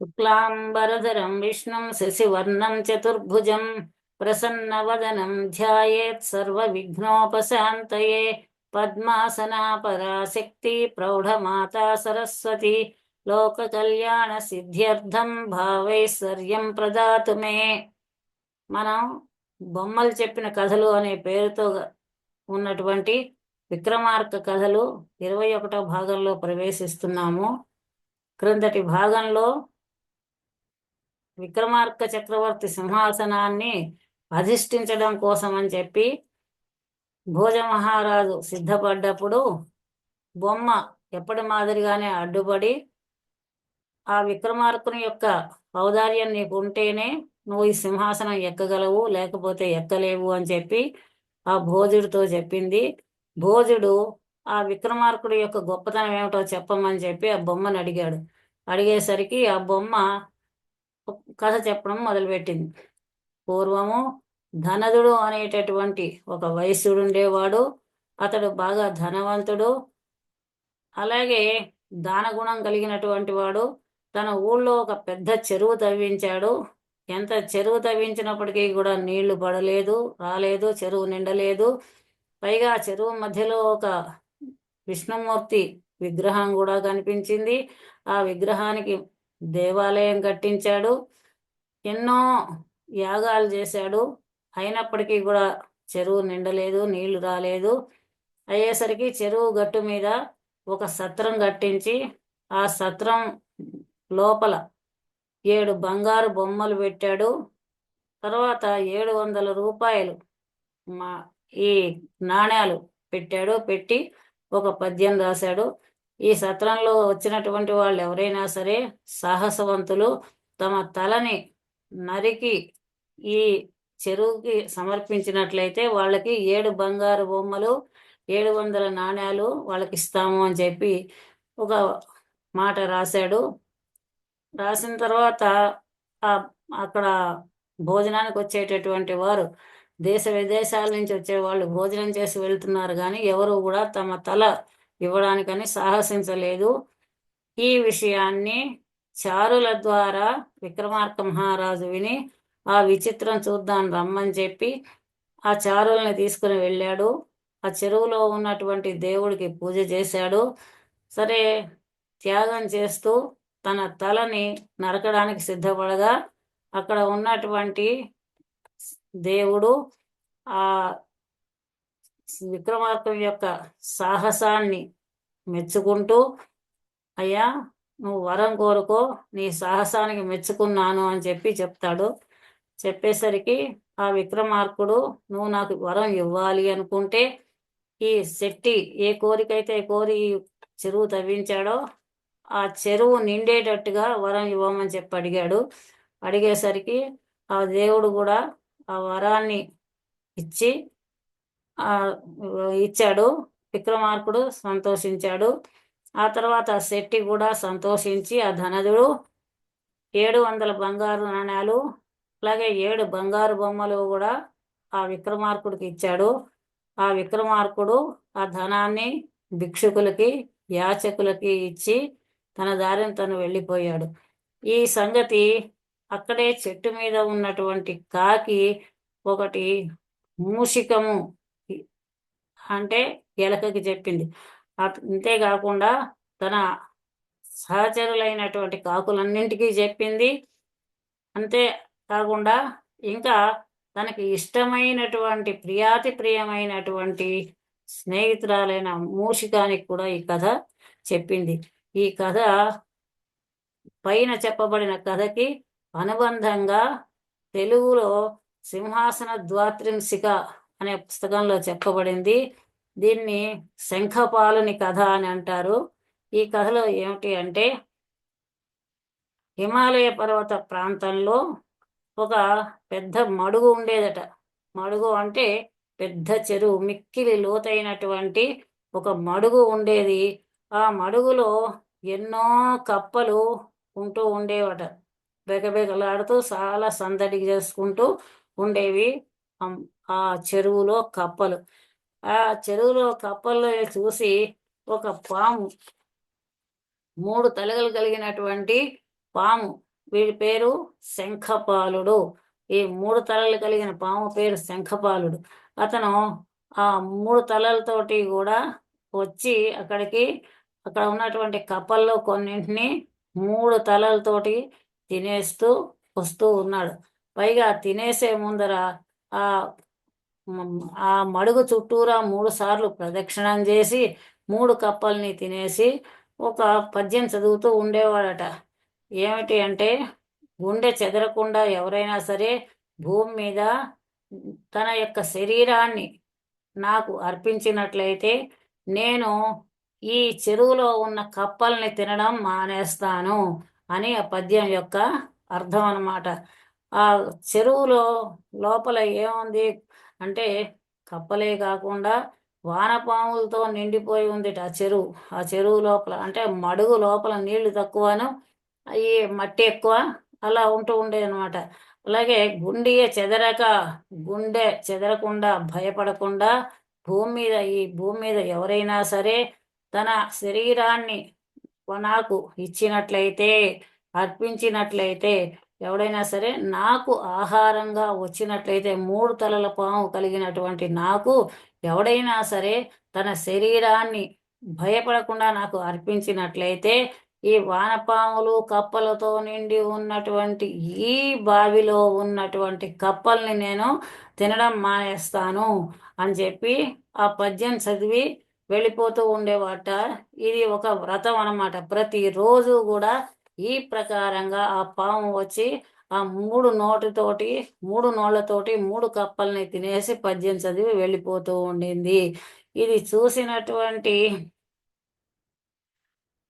శుక్లాంబరధరం విష్ణుం శశివర్ణం చతుర్భుజం ప్రసన్నవదనం ధ్యాయేత్ సర్వ విఘ్నోపశాంతయే పద్మాసనాపరాశక్తి ప్రౌఢమాతా సరస్వతి లోక కళ్యాణ సిద్ధ్యర్థం భావైశ్వర్యం ప్రదాతు మే మనం బొమ్మలు చెప్పిన కథలు అనే పేరుతో ఉన్నటువంటి విక్రమార్క కథలు ఇరవై ఒకటో భాగంలో ప్రవేశిస్తున్నాము. క్రిందటి భాగంలో విక్రమార్క చక్రవర్తి సింహాసనాన్ని అధిష్ఠించడం కోసం అని చెప్పి భోజ మహారాజు సిద్ధపడ్డప్పుడు బొమ్మ ఎప్పటి మాదిరిగానే అడ్డుపడి ఆ విక్రమార్కుని యొక్క ఔదార్యం నీకు ఉంటేనే నువ్వు ఈ సింహాసనం ఎక్కగలవు లేకపోతే ఎక్కలేవు అని చెప్పి ఆ భోజుడితో చెప్పింది. భోజుడు ఆ విక్రమార్కుడి యొక్క గొప్పతనం ఏమిటో చెప్పమని చెప్పి ఆ బొమ్మను అడిగాడు. అడిగేసరికి ఆ బొమ్మ కథ చెప్పడం మొదలుపెట్టింది. పూర్వము ధనదుడు అనేటటువంటి ఒక వయస్సుడు ఉండేవాడు. అతడు బాగా ధనవంతుడు. అలాగే దానగుణం కలిగినటువంటి వాడు. తన ఊళ్ళో ఒక పెద్ద చెరువు తవ్వించాడు. ఎంత చెరువు తవ్వించినప్పటికీ కూడా నీళ్ళు పడలేదు రాలేదు చెరువు నిండలేదు. పైగా చెరువు మధ్యలో ఒక విష్ణుమూర్తి విగ్రహం కూడా కనిపించింది. ఆ విగ్రహానికి దేవాలయం కట్టించాడు. ఎన్నో యాగాలు చేశాడు. అయినప్పటికీ కూడా చెరువు నిండలేదు నీళ్ళు రాలేదు. అయ్యేసరికి చెరువు గట్టు మీద ఒక సత్రం కట్టించి ఆ సత్రం లోపల ఏడు బంగారు బొమ్మలు పెట్టాడు. తర్వాత ఏడు వందల రూపాయలు మా ఈ నాణ్యాలు పెట్టాడు పెట్టి ఒక పద్యం రాశాడు. ఈ సత్రంలో వచ్చినటువంటి వాళ్ళు ఎవరైనా సరే సాహసవంతులు తమ తలని నరికి ఈ చెరువుకి సమర్పించినట్లయితే వాళ్ళకి ఏడు బంగారు బొమ్మలు ఏడు వందల నాణ్యాలు వాళ్ళకి ఇస్తాము అని చెప్పి ఒక మాట రాశాడు. రాసిన తర్వాత అక్కడ భోజనానికి వచ్చేటటువంటి వారు దేశ విదేశాల నుంచి వచ్చే వాళ్ళు భోజనం చేసి వెళ్తున్నారు కానీ ఎవరు కూడా తమ తల ఇవ్వడానికని సాహసించలేదు. ఈ విషయాన్ని చారుల ద్వారా విక్రమార్క మహారాజు విని ఆ విచిత్రం చూద్దాం రమ్మని చెప్పి ఆ చారుల్ని తీసుకుని వెళ్ళాడు. ఆ చెరువులో ఉన్నటువంటి దేవుడికి పూజ చేశాడు. సరే త్యాగం చేస్తూ తన తలని నరకడానికి సిద్ధపడగా అక్కడ ఉన్నటువంటి దేవుడు ఆ విక్రమార్కం యొక్క సాహసాన్ని మెచ్చుకుంటూ అయ్యా నువ్వు వరం కోరుకో నీ సాహసానికి మెచ్చుకున్నాను అని చెప్పి చెప్తాడు. చెప్పేసరికి ఆ విక్రమార్కుడు నువ్వు నాకు వరం ఇవ్వాలి అనుకుంటే ఈ శెట్టి ఏ కోరికైతే కోరి చెరువు తవ్వించాడో ఆ చెరువు నిండేటట్టుగా వరం ఇవ్వమని చెప్పి అడిగాడు. అడిగేసరికి ఆ దేవుడు కూడా ఆ వరాన్ని ఇచ్చి ఇచ్చాడు. విక్రమార్కుడు సంతోషించాడు. ఆ తర్వాత శెట్టి కూడా సంతోషించి ఆ ధనదుడు ఏడు వందల బంగారు నాణ్యాలు అలాగే ఏడు బంగారు బొమ్మలు కూడా ఆ విక్రమార్కుడికి ఇచ్చాడు. ఆ విక్రమార్కుడు ఆ ధనాన్ని భిక్షుకులకి యాచకులకి ఇచ్చి తన దారిని తను వెళ్ళిపోయాడు. ఈ సంగతి అక్కడే చెట్టు మీద ఉన్నటువంటి కాకి ఒకటి మూషికము అంటే ఎలకకి చెప్పింది. అంతేకాకుండా తన సహచరులైనటువంటి కాకులన్నింటికీ చెప్పింది. అంతే కాకుండా ఇంకా తనకి ఇష్టమైనటువంటి ప్రియాతి ప్రియమైనటువంటి స్నేహితురాలైన మూషికానికి కూడా ఈ కథ చెప్పింది. ఈ కథ పైన చెప్పబడిన కథకి అనుబంధంగా తెలుగులో సింహాసన ద్వాత్రింశిక అనే పుస్తకంలో చెప్పబడింది. దీన్ని శంఖపాలుని కథ అని అంటారు. ఈ కథలో ఏమిటి అంటే హిమాలయ పర్వత ప్రాంతంలో ఒక పెద్ద మడుగు ఉండేదట. మడుగు అంటే పెద్ద చెరువు మిక్కిలి లోతైనటువంటి ఒక మడుగు ఉండేది. ఆ మడుగులో ఎన్నో కప్పలు ఉంటూ ఉండేవట. బెగబెగలాడుతూ చాలా సందడి చేసుకుంటూ ఉండేవి. ఆ చెరువులో కప్పలు. ఆ చెరువులో కప్పల్లో చూసి ఒక పాము మూడు తలగలు కలిగినటువంటి పాము వీడి పేరు శంఖపాలుడు. ఈ మూడు తలలు కలిగిన పాము పేరు శంఖపాలుడు. అతను ఆ మూడు తలలతోటి కూడా వచ్చి అక్కడికి అక్కడ ఉన్నటువంటి కప్పల్లో కొన్నింటిని మూడు తలలతోటి తినేస్తూ వస్తూ ఉన్నాడు. పైగా తినేసే ముందర ఆ ఆ మడుగు చుట్టూరా మూడు సార్లు ప్రదక్షిణం చేసి మూడు కప్పల్ని తినేసి ఒక పద్యం చదువుతూ ఉండేవాడట. ఏమిటి అంటే గుండె చెదరకుండా ఎవరైనా సరే భూమి మీద తన యొక్క శరీరాన్ని నాకు అర్పించినట్లయితే నేను ఈ చెరువులో ఉన్న కప్పల్ని తినడం మానేస్తాను అని ఆ పద్యం యొక్క అర్థం అన్నమాట ఆ చెరువులో లోపల ఏముంది? అంటే కప్పలే కాకుండా వానపాములతో నిండిపోయి ఉంది ఆ చెరువు. ఆ చెరువు లోపల అంటే మడుగు లోపల నీళ్ళు తక్కువను ఈ మట్టి ఎక్కువ అలా ఉంటూ ఉండేది అనమాట అలాగే గుండె చెదరక గుండె చెదరకుండా భయపడకుండా భూమి మీద ఈ భూమి మీద ఎవరైనా సరే తన శరీరాన్ని నాకు ఇచ్చినట్లయితే అర్పించినట్లయితే ఎవడైనా సరే నాకు ఆహారంగా వచ్చినట్లయితే మూడు తలల పాము కలిగినటువంటి నాకు ఎవడైనా సరే తన శరీరాన్ని భయపడకుండా నాకు అర్పించినట్లయితే ఈ వానపాములు కప్పలతో నిండి ఉన్నటువంటి ఈ బావిలో ఉన్నటువంటి కప్పల్ని నేను తినడం మానేస్తాను అని చెప్పి ఆ పద్యం చదివి వెళ్ళిపోతూ ఉండేవాట. ఇది ఒక వ్రతం అనమాట ప్రతిరోజు కూడా ఈ ప్రకారంగా ఆ పాము వచ్చి ఆ మూడు నోటితోటి మూడు నోళ్ళతోటి మూడు కప్పల్ని తినేసి పద్యం చదివి వెళ్ళిపోతూ ఉండింది. ఇది చూసినటువంటి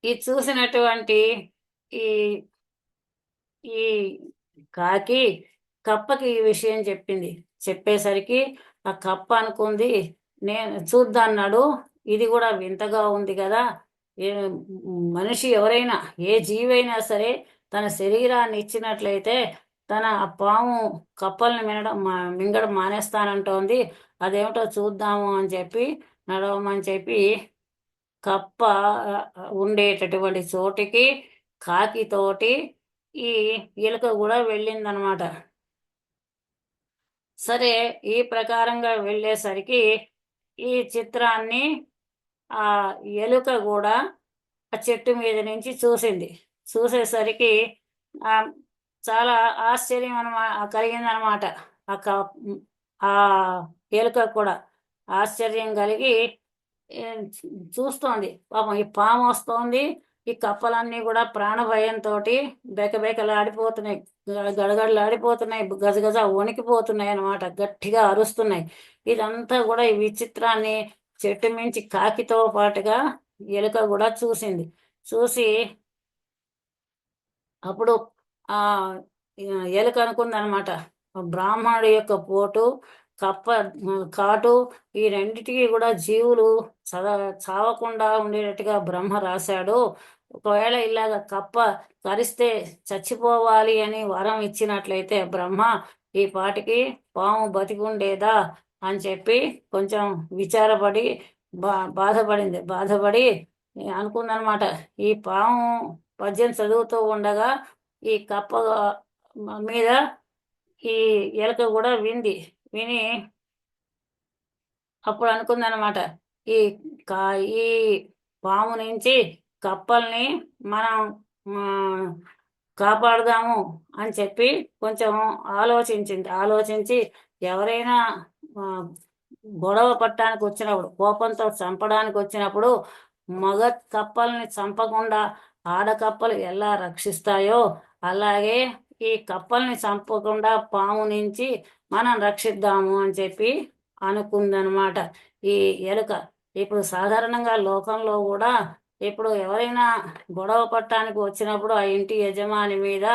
ఇది చూసినటువంటి ఈ ఈ కాకి కప్పకి ఈ విషయం చెప్పింది. చెప్పేసరికి ఆ కప్ప అనుకుంది నేను చూద్దన్నాడు ఇది కూడా వింతగా ఉంది కదా ఏ మనిషి ఎవరైనా ఏ జీవైనా సరే తన శరీరాన్ని ఇచ్చినట్లయితే తన ఆ పాము కప్పల్ని మినడం మింగడం మానేస్తానంటోంది. అదేమిటో చూద్దాము అని చెప్పి నడవమని చెప్పి కప్ప ఉండేటటువంటి చోటికి కాకితోటి ఈ ఎలుక కూడా వెళ్ళిందనమాట. సరే ఈ ప్రకారంగా వెళ్ళేసరికి ఈ చిత్రాన్ని ఆ ఎలుక కూడా ఆ చెట్టు మీద నుంచి చూసింది. చూసేసరికి చాలా ఆశ్చర్యం అనమా కలిగిందనమాట. ఆ ఎలుక కూడా ఆశ్చర్యం కలిగి చూస్తోంది. పాపం ఈ పాము వస్తోంది. ఈ కప్పలన్నీ కూడా ప్రాణభయంతో బెకబెకలాడిపోతున్నాయి. గడగడలాడిపోతున్నాయి. గజగజ వణికిపోతున్నాయి అనమాట గట్టిగా అరుస్తున్నాయి. ఇదంతా కూడా ఈ విచిత్రాన్ని చెట్టు మించి కాకితో పాటుగా ఎలుక కూడా చూసింది. చూసి అప్పుడు ఆ ఎలుక అనుకుందనమాట. బ్రాహ్మణుడు యొక్క పోటు కప్ప కాటు ఈ రెండిటికి కూడా జీవులు చద చావకుండా ఉండేటట్టుగా బ్రహ్మ రాశాడు. ఒకవేళ ఇలాగ కప్ప కరిస్తే చచ్చిపోవాలి అని వరం ఇచ్చినట్లయితే బ్రహ్మ ఈ పాటికి పాము బతికుండేదా? అని చెప్పి కొంచెం విచారపడి బా బాధపడింది. బాధపడి అనుకుందనమాట ఈ పాము పద్యం చదువుతూ ఉండగా ఈ కప్ప మీద ఈ ఎలక కూడా వింది. విని అప్పుడు అనుకుందనమాట ఈ కా ఈ పాము నుంచి కప్పల్ని మనం కాపాడదాము అని చెప్పి కొంచెం ఆలోచించింది. ఆలోచించి ఎవరైనా గొడవ పట్టడానికి వచ్చినప్పుడు కోపంతో చంపడానికి వచ్చినప్పుడు మగ కప్పల్ని చంపకుండా ఆడకప్పలు ఎలా రక్షిస్తాయో అలాగే ఈ కప్పల్ని చంపకుండా పాము నుంచి మనం రక్షిద్దాము అని చెప్పి అనుకుందనమాట ఈ ఎలుక ఇప్పుడు సాధారణంగా లోకంలో కూడా ఇప్పుడు ఎవరైనా గొడవ పట్టడానికి వచ్చినప్పుడు ఆ ఇంటి యజమాని మీద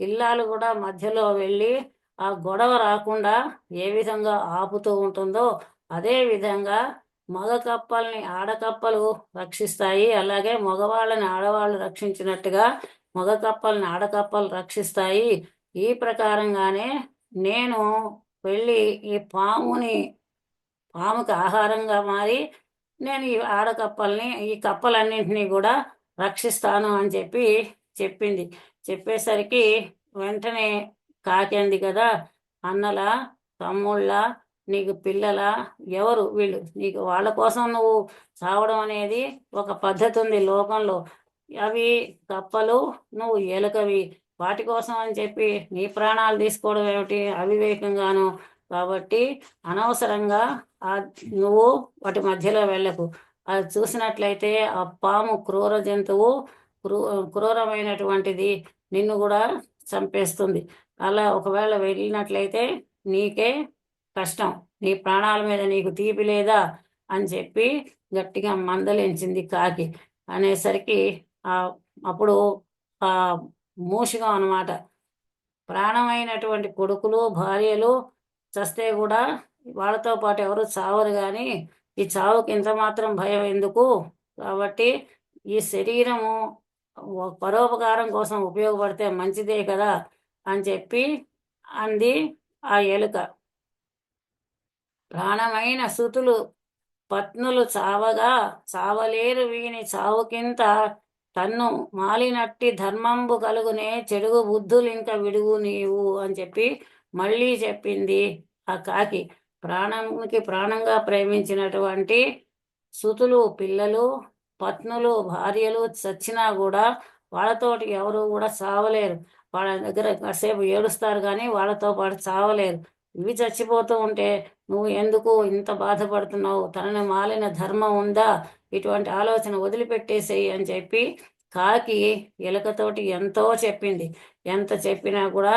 ఇల్లాలు కూడా మధ్యలో వెళ్ళి ఆ గొడవ రాకుండా ఏ విధంగా ఆపుతూ ఉంటుందో అదే విధంగా మగ కప్పల్ని ఆడకప్పలు రక్షిస్తాయి. అలాగే మగవాళ్ళని ఆడవాళ్ళు రక్షించినట్టుగా మగ కప్పల్ని ఆడకప్పలు రక్షిస్తాయి. ఈ ప్రకారంగానే నేను వెళ్ళి ఈ పాముని పాముకి ఆహారంగా మారి నేను ఈ ఆడకప్పల్ని ఈ కప్పలన్నింటినీ కూడా రక్షిస్తాను అని చెప్పి చెప్పింది. చెప్పేసరికి వెంటనే కాకేంది కదా అన్నలా తమ్ముళ్ళ నీకు పిల్లల ఎవరు వీళ్ళు? నీకు వాళ్ళ కోసం నువ్వు చావడం అనేది ఒక పద్ధతి ఉంది లోకంలో. అవి కప్పలు నువ్వు ఎలుకవి. వాటి కోసం అని చెప్పి నీ ప్రాణాలు తీసుకోవడం ఏమిటి? అవివేకంగాను. కాబట్టి అనవసరంగా ఆ నువ్వు వాటి మధ్యలో వెళ్ళకు. అది చూసినట్లయితే ఆ పాము క్రూర జంతువు క్రూ క్రూరమైనటువంటిది నిన్ను కూడా చంపేస్తుంది. అలా ఒకవేళ వెళ్ళినట్లయితే నీకే కష్టం. నీ ప్రాణాల మీద నీకు తీపి లేదా అని చెప్పి గట్టిగా మందలించింది కాకి. అనేసరికి ఆ అప్పుడు ఆ మూషిగా అనమాట ప్రాణమైనటువంటి కొడుకులు భార్యలు చస్తే కూడా వాళ్ళతో పాటు ఎవరు చావరు కానీ ఈ చావుకి ఇంత మాత్రం భయం ఎందుకు? కాబట్టి ఈ శరీరము పరోపకారం కోసం ఉపయోగపడితే మంచిదే కదా. అని చెప్పి అంది ఆ ఎలుక. ప్రాణమైన సుతులు పత్నులు చావగా చావలేరు వీని చావుకింత తన్ను మాలినట్టి ధర్మంబు కలుగునే చెడుగు బుద్ధులు ఇంకా విడుగు నీవు అని చెప్పి మళ్ళీ చెప్పింది ఆ కాకి. ప్రాణంకి ప్రాణంగా ప్రేమించినటువంటి సుతులు పిల్లలు పత్నులు భార్యలు చచ్చినా కూడా వాళ్ళతోటి ఎవరు కూడా చావలేరు. వాళ్ళ దగ్గర కాసేపు ఏడుస్తారు కానీ వాళ్ళతో పాటు చావలేరు. ఇవి చచ్చిపోతూ ఉంటే నువ్వు ఎందుకు ఇంత బాధపడుతున్నావు? తనని మాలిన ధర్మం ఉందా? ఇటువంటి ఆలోచన వదిలిపెట్టేసేయి అని చెప్పి కాకి ఎలుకతోటి ఎంతో చెప్పింది. ఎంత చెప్పినా కూడా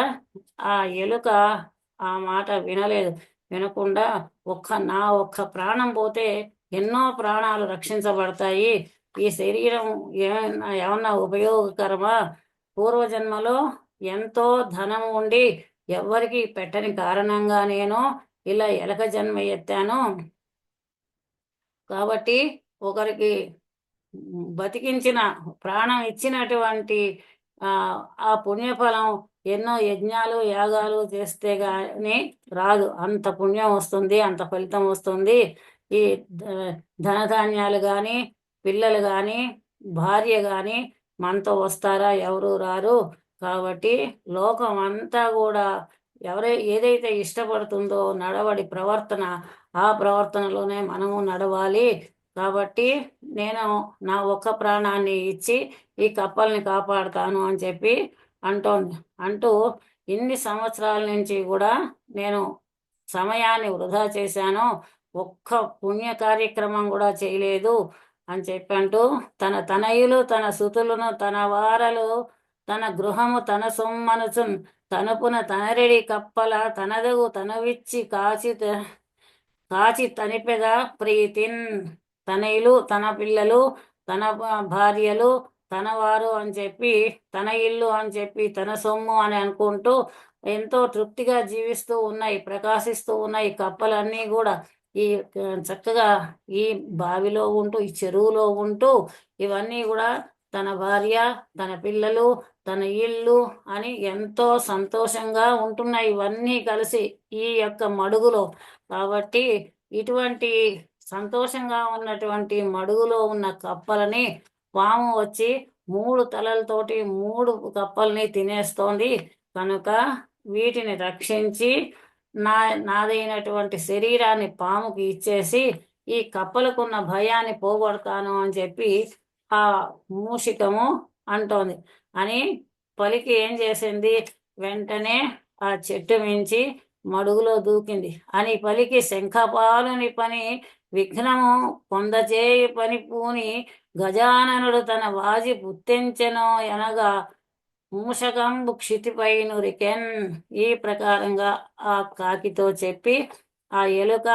ఆ ఎలుక ఆ మాట వినలేదు. వినకుండా ఒక్క నా ఒక్క ప్రాణం పోతే ఎన్నో ప్రాణాలు రక్షించబడతాయి. ఈ శరీరం ఏమన్నా ఏమన్నా ఉపయోగకరమా? పూర్వజన్మలో ఎంతో ధనం ఉండి ఎవ్వరికి పెట్టని కారణంగా నేను ఇలా ఎలక జన్మ ఎత్తాను. కాబట్టి ఒకరికి బతికించిన ప్రాణం ఇచ్చినటువంటి ఆ పుణ్యఫలం ఎన్నో యజ్ఞాలు యాగాలు చేస్తే కానీ రాదు. అంత పుణ్యం వస్తుంది అంత ఫలితం వస్తుంది. ఈ ధనధాన్యాలు కానీ పిల్లలు కానీ భార్య కానీ మనతో వస్తారా? ఎవరు రారు? కాబట్టి లోకం అంతా కూడా ఎవరై ఏదైతే ఇష్టపడుతుందో నడవడి ప్రవర్తన ఆ ప్రవర్తనలోనే మనము నడవాలి. కాబట్టి నేను నా ఒక్క ప్రాణాన్ని ఇచ్చి ఈ కప్పల్ని కాపాడుతాను అని చెప్పి అంటోంది. అంటూ ఇన్ని సంవత్సరాల నుంచి కూడా నేను సమయాన్ని వృధా చేశాను. ఒక్క పుణ్య కార్యక్రమం కూడా చేయలేదు. అని చెప్పంటూ తన తనయులు తన సుతులను తన వారలు తన గృహము తన సొమ్మనుచు తనపున తనరెడి కప్పల తనదగు తనవిచ్చి కాచి కాచి తనిపెద ప్రీతిన్. తనయులు తన పిల్లలు తన భార్యలు తనవారు అని చెప్పి తన ఇల్లు అని చెప్పి తన సొమ్ము అని అనుకుంటూ ఎంతో తృప్తిగా జీవిస్తూ ఉన్నాయి ప్రకాశిస్తూ ఉన్నాయి కప్పలన్నీ కూడా. ఈ చక్కగా ఈ బావిలో ఉంటూ ఈ చెరువులో ఉంటూ ఇవన్నీ కూడా తన భార్య తన పిల్లలు తన ఇల్లు అని ఎంతో సంతోషంగా ఉంటున్నాయి. ఇవన్నీ కలిసి ఈ యొక్క మడుగులో. కాబట్టి ఇటువంటి సంతోషంగా ఉన్నటువంటి మడుగులో ఉన్న కప్పలని పాము వచ్చి మూడు తలలతోటి మూడు కప్పల్ని తినేస్తోంది. కనుక వీటిని రక్షించి నా నాదైనటువంటి శరీరాన్ని పాముకి ఇచ్చేసి ఈ కప్పలకున్న భయాన్ని పోగొడతాను అని చెప్పి ఆ మూషికము అంటోంది. అని పలికి ఏం చేసింది? వెంటనే ఆ చెట్టు మించి మడుగులో దూకింది. అని పలికి శంఖపాలుని పని విఘ్నము పొందచేయి పని పూని గజాననుడు తన వాజి పుత్తించెనో అనగా మూషకంబు క్షితిపైనురికెన్ ఈ ప్రకారంగా ఆ కాకితో చెప్పి ఆ ఎలుక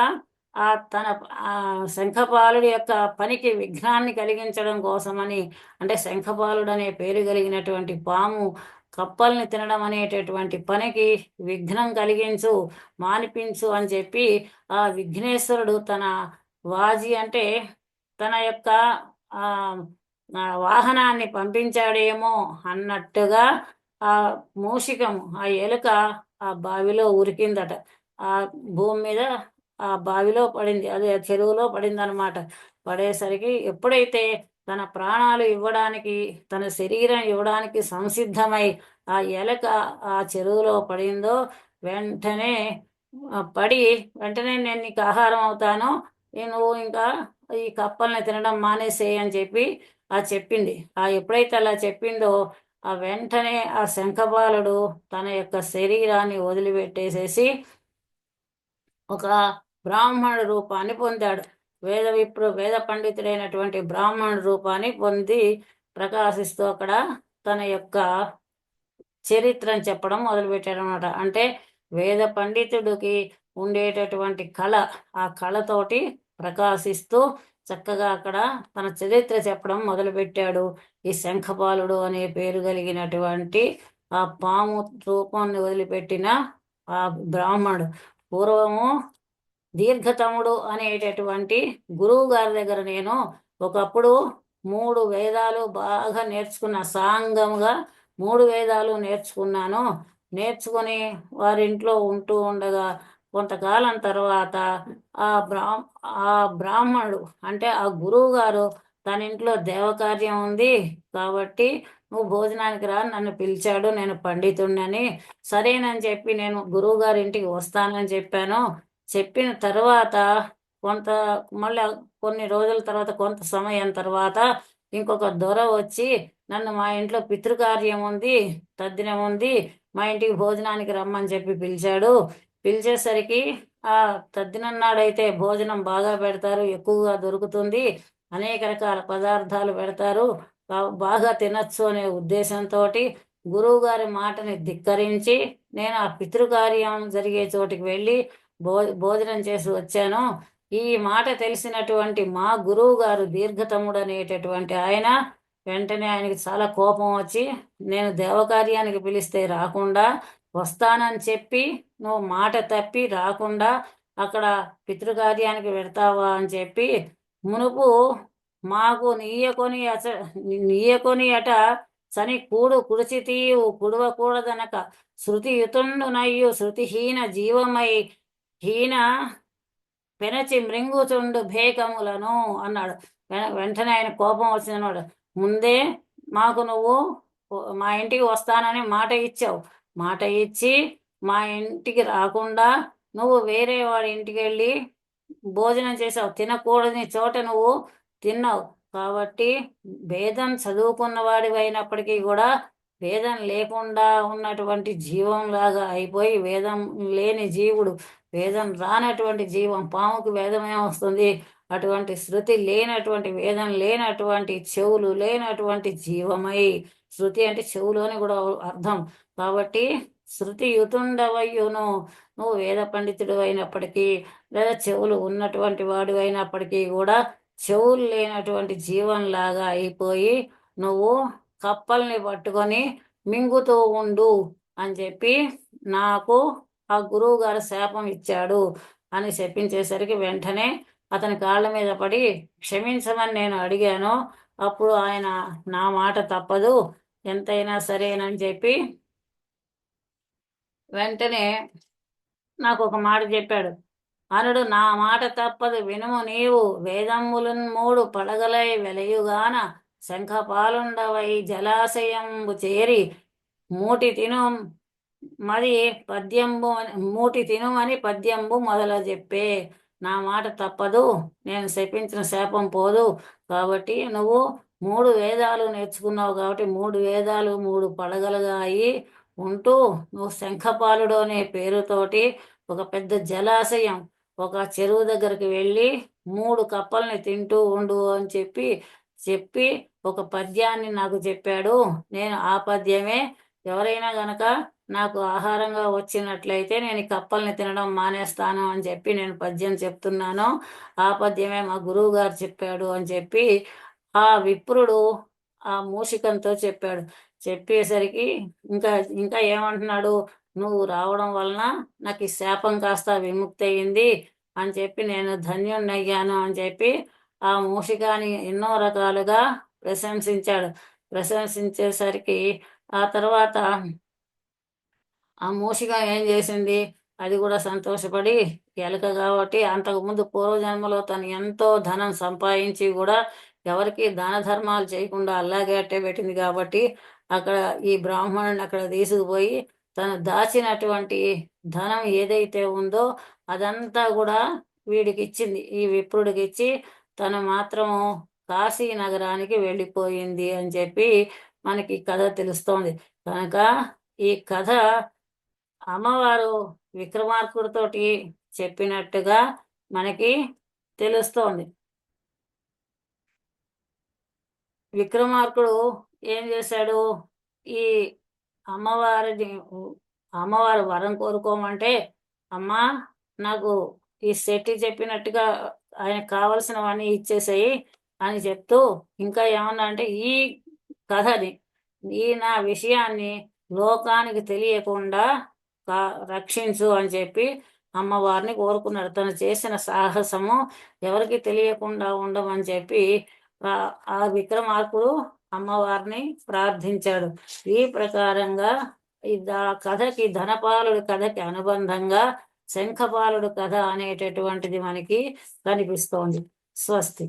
ఆ తన ఆ శంఖపాలుడి యొక్క పనికి విఘ్నాన్ని కలిగించడం కోసమని అంటే శంఖపాలుడు అనే పేరు కలిగినటువంటి పాము కప్పల్ని తినడం అనేటటువంటి పనికి విఘ్నం కలిగించు మానిపించు అని చెప్పి ఆ విఘ్నేశ్వరుడు తన వాజి అంటే తన యొక్క వాహనాన్ని పంపించాడేమో అన్నట్టుగా ఆ మూషికము ఆ ఎలుక ఆ బావిలో ఉరికిందట. ఆ భూమి మీద ఆ బావిలో పడింది అదే చెరువులో పడిందనమాట పడేసరికి ఎప్పుడైతే తన ప్రాణాలు ఇవ్వడానికి తన శరీరం ఇవ్వడానికి సంసిద్ధమై ఆ ఎలక ఆ చెరువులో పడిందో వెంటనే పడి వెంటనే నేను నీకు ఆహారం అవుతాను నువ్వు ఇంకా ఈ కప్పల్ని తినడం మానేసేయని చెప్పి ఆ చెప్పింది. ఆ ఎప్పుడైతే అలా చెప్పిందో ఆ వెంటనే ఆ శంఖపాలుడు తన యొక్క శరీరాన్ని వదిలిపెట్టేసేసి ఒక బ్రాహ్మణుడు రూపాన్ని పొందాడు. వేద విప్రు వేద పండితుడైనటువంటి బ్రాహ్మణుడు రూపాన్ని పొంది ప్రకాశిస్తూ అక్కడ తన యొక్క చరిత్రను చెప్పడం మొదలుపెట్టాడు అనమాట అంటే వేద పండితుడికి ఉండేటటువంటి కళ ఆ కళతోటి ప్రకాశిస్తూ చక్కగా అక్కడ తన చరిత్ర చెప్పడం మొదలుపెట్టాడు. ఈ శంఖపాలుడు అనే పేరు కలిగినటువంటి ఆ పాము రూపాన్ని వదిలిపెట్టిన ఆ బ్రాహ్మణుడు. పూర్వము దీర్ఘతముడు అనేటటువంటి గురువు గారి దగ్గర నేను ఒకప్పుడు మూడు వేదాలు బాగా నేర్చుకున్న సాంగముగా మూడు వేదాలు నేర్చుకున్నాను. నేర్చుకుని వారింట్లో ఉంటూ ఉండగా కొంతకాలం తర్వాత ఆ బ్రా ఆ బ్రాహ్మణుడు అంటే ఆ గురువు గారు తన ఇంట్లో దేవకార్యం ఉంది కాబట్టి నువ్వు భోజనానికి రా నన్ను పిలిచాడు నేను పండితుడిని సరేనని చెప్పి నేను గురువు గారి ఇంటికి వస్తానని చెప్పాను. చెప్పిన తర్వాత కొంత మళ్ళీ కొన్ని రోజుల తర్వాత కొంత సమయం తర్వాత ఇంకొక దొర వచ్చి నన్ను మా ఇంట్లో పితృకార్యం ఉంది తద్దినం ఉంది మా ఇంటికి భోజనానికి రమ్మని చెప్పి పిలిచాడు. పిలిచేసరికి ఆ తద్దినన్నాడైతే భోజనం బాగా పెడతారు ఎక్కువగా దొరుకుతుంది అనేక రకాల పదార్థాలు పెడతారు బాగా తినచ్చు అనే ఉద్దేశంతో గురువు గారి మాటని ధిక్కరించి నేను ఆ పితృకార్యం జరిగే చోటికి వెళ్ళి భో భోజనం చేసి వచ్చాను. ఈ మాట తెలిసినటువంటి మా గురువు గారు దీర్ఘతముడు అనేటటువంటి ఆయన వెంటనే ఆయనకి చాలా కోపం వచ్చి నేను దేవకార్యానికి పిలిస్తే రాకుండా వస్తానని చెప్పి నువ్వు మాట తప్పి రాకుండా అక్కడ పితృకార్యానికి పెడతావా అని చెప్పి మునుపు మాకు నీయకొని అచ నీయకొని అట సని కూడు కుడిచితీయు కుడవకూడదనక. శృతియుతుండునయ్యు శృతిహీన జీవమై హీన పెనచి మృంగుచుండు భేకములను అన్నాడు. వెంటనే ఆయన కోపం వచ్చినవాడు ముందే మాకు నువ్వు మా ఇంటికి వస్తానని మాట ఇచ్చావు. మాట ఇచ్చి మా ఇంటికి రాకుండా నువ్వు వేరే వాడి ఇంటికి వెళ్ళి భోజనం చేసావు తినకూడని చోట నువ్వు తిన్నావు. కాబట్టి భేదం చదువుకున్న వాడి అయినప్పటికీ కూడా వేదం లేకుండా ఉన్నటువంటి జీవంలాగా అయిపోయి వేదం లేని జీవుడు వేదం రానటువంటి జీవం పాముకి వేదమే వస్తుంది. అటువంటి శృతి లేనటువంటి వేదం లేనటువంటి చెవులు లేనటువంటి జీవమై శృతి అంటే చెవులు అని కూడా అర్థం. కాబట్టి శృతి యుతుండవయ్యును నువ్వు వేద పండితుడు అయినప్పటికీ లేదా చెవులు ఉన్నటువంటి వాడు అయినప్పటికీ కూడా చెవులు లేనటువంటి జీవంలాగా అయిపోయి నువ్వు కప్పల్ని పట్టుకొని మింగుతూ ఉండు అని చెప్పి నాకు ఆ గురువు గారు శాపం ఇచ్చాడు అని చెప్పించేసరికి వెంటనే అతని కాళ్ళ మీద పడి క్షమించమని నేను అడిగాను. అప్పుడు ఆయన నా మాట తప్పదు. ఎంతైనా సరేనని చెప్పి వెంటనే నాకు ఒక మాట చెప్పాడు. అనుడు నా మాట తప్పదు. వినుము నీవు. వేదమ్ములున్ మూడు పడగలై వెలయుగాన శంఖపాలుండవై జలాశయంబు చేరి మూటి తిను మరి పద్యంబు మూటి తినుమని పద్యంబు మొదల చెప్పే. నా మాట తప్పదు. నేను శపించిన శాపం పోదు. కాబట్టి నువ్వు మూడు వేదాలు నేర్చుకున్నావు కాబట్టి మూడు వేదాలు మూడు పడగలుగా అయి ఉంటూ నువ్వు శంఖపాలుడు అనే పేరుతోటి ఒక పెద్ద జలాశయం ఒక చెరువు దగ్గరికి వెళ్ళి మూడు కప్పల్ని తింటూ ఉండు అని చెప్పి చెప్పి ఒక పద్యాన్ని నాకు చెప్పాడు. నేను ఆ పద్యమే ఎవరైనా గనక నాకు ఆహారంగా వచ్చినట్లయితే నేను కప్పల్ని తినడం మానేస్తాను అని చెప్పి నేను పద్యం చెప్తున్నాను. ఆ పద్యమే మా గురువు గారు చెప్పాడు అని చెప్పి ఆ విప్రుడు ఆ మూషికంతో చెప్పాడు. చెప్పేసరికి ఇంకా ఇంకా ఏమంటున్నాడు? నువ్వు రావడం వలన నాకు ఈ శాపం కాస్త విముక్తి అయింది అని చెప్పి నేను ధన్యుణ్ణయ్యాను అని చెప్పి ఆ మూషికాని ఎన్నో రకాలుగా ప్రశంసించాడు. ప్రశంసించేసరికి ఆ తర్వాత ఆ మూషిక ఏం చేసింది? అది కూడా సంతోషపడి ఎలక కాబట్టి అంతకుముందు పూర్వజన్మలో తను ఎంతో ధనం సంపాదించి కూడా ఎవరికి దాన ధర్మాలు చేయకుండా అలాగే అట్టే పెట్టింది కాబట్టి అక్కడ ఈ బ్రాహ్మణుని అక్కడ తీసుకుపోయి తను దాచినటువంటి ధనం ఏదైతే ఉందో అదంతా కూడా వీడికి ఇచ్చింది. ఈ విప్రుడికి ఇచ్చి తను మాత్రము కాశీ నగరానికి వెళ్ళిపోయింది అని చెప్పి మనకి కథ తెలుస్తోంది. కనుక ఈ కథ అమ్మవారు విక్రమార్కుడితోటి చెప్పినట్టుగా మనకి తెలుస్తోంది. విక్రమార్కుడు ఏం చేశాడు? ఈ అమ్మవారిని అమ్మవారు వరం కోరుకోమంటే అమ్మా నాకు ఈ శెట్టి చెప్పినట్టుగా ఆయన కావలసినవన్నీ ఇచ్చేసాయి అని చెప్తూ ఇంకా ఏమన్నా అంటే ఈ కథని ఈ నా విషయాన్ని లోకానికి తెలియకుండా రక్షించు అని చెప్పి అమ్మవారిని కోరుకున్నాడు. తను చేసిన సాహసము ఎవరికి తెలియకుండా ఉండమని చెప్పి ఆ విక్రమార్కుడు అమ్మవారిని ప్రార్థించాడు. ఈ ప్రకారంగా కథకి ధనపాలుడు కథకి అనుబంధంగా శంఖపాలుడు కథ అనేటటువంటిది మనకి కనిపిస్తోంది. స్వస్తి.